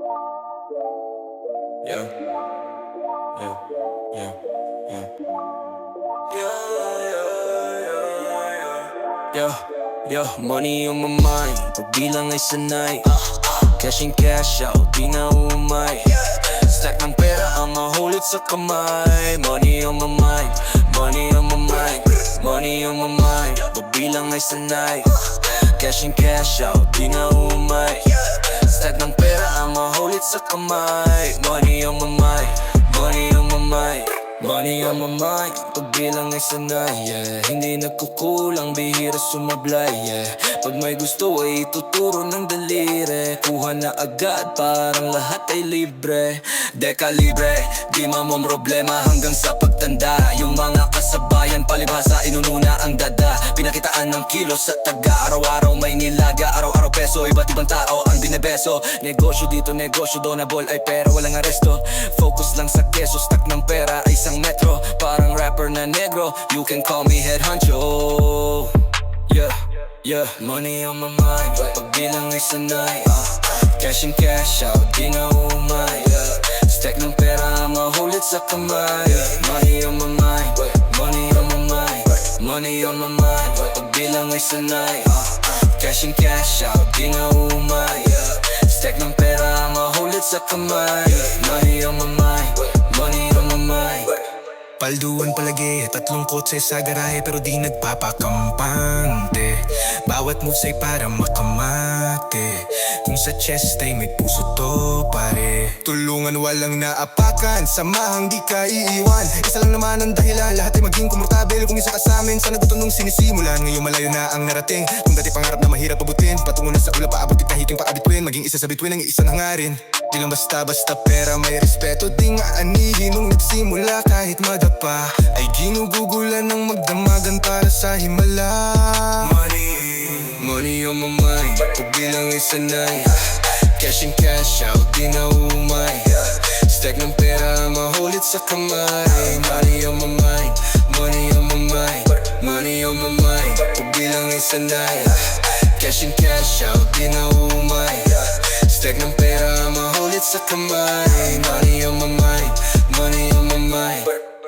Yeah. Yeah. Yeah. Yeah. Yeah, money on my mind Pagbilang ay sanay Cash in cash out, di na umay Stack ng pera ang mahulit sa kamay Money on my mind, money on my mind. Money on my mind, pagbilang ay sanay Cash in cash out, di na umay mahulit sa kamay Money on my mind, money on my mind. Money on my mind, pagbilang ay sanay yeah. Hindi nagkukulang, bihira sumablay yeah. Pag may gusto ay ituturo ng daliri Kuha na agad, parang lahat ay libre. Deka libre, di mamong problema hanggang sa pagtanda. Yung mga kasabayan, palibhasa, inununa ang dada. Pinakitaan ng kilos sa taga. Araw-araw may nilaga, araw-araw peso Iba't ibang tao ang binebeso. Negosyo dito, negosyo donable ay pera Walang aresto, focus lang sa keso Stack ng pera ay isang metro. Parang rapper na negro You can call me head honcho. Yeah, yeah Money on my mind Pagbilang ay sanay ah. Cash in cash out, di na umay yeah. Stack ng pera, mahulit sa kamay. Money on my mind Money on my mind Money on my mind Pagbilang ay sanay. Cash in cash out, di na umay yeah. Stack ng pera, mahulit sa kamay. Money on my mind Money on my mind Palduan palagi, tatlong kotse sa garahe pero di nagpapakampante Bawat moves ay para makamate Kung sa chest ay may puso to pare. Tulungan walang naapakan, samahang di ka iiwan. Isa lang naman ang dahilan, lahat ay maging komportable. Kung isa ka sa amin, sana gusto nung sinisimulan. Ngayon malayo na ang narating. Kung dati pangarap na mahirap abutin Patungo na sa ulap, paabot na hiting paabitwin Maging isa sa bituin ang isa hangarin. Di lang basta-basta pera may respeto Di nga anihin. Nung nagsimula kahit madapa Ay ginugugulan ng magdamagan para sa himala My mind Pagbilang ay sanay Cash in cash out, di na umay Stack ng pera, mahulit sa kamay. Money on my mind, money on my mind Money on my mind, pagbilang ay sanay Cash in cash out, di na umay Stack ng pera, mahulit sa kamay. Money on my mind, money on my mind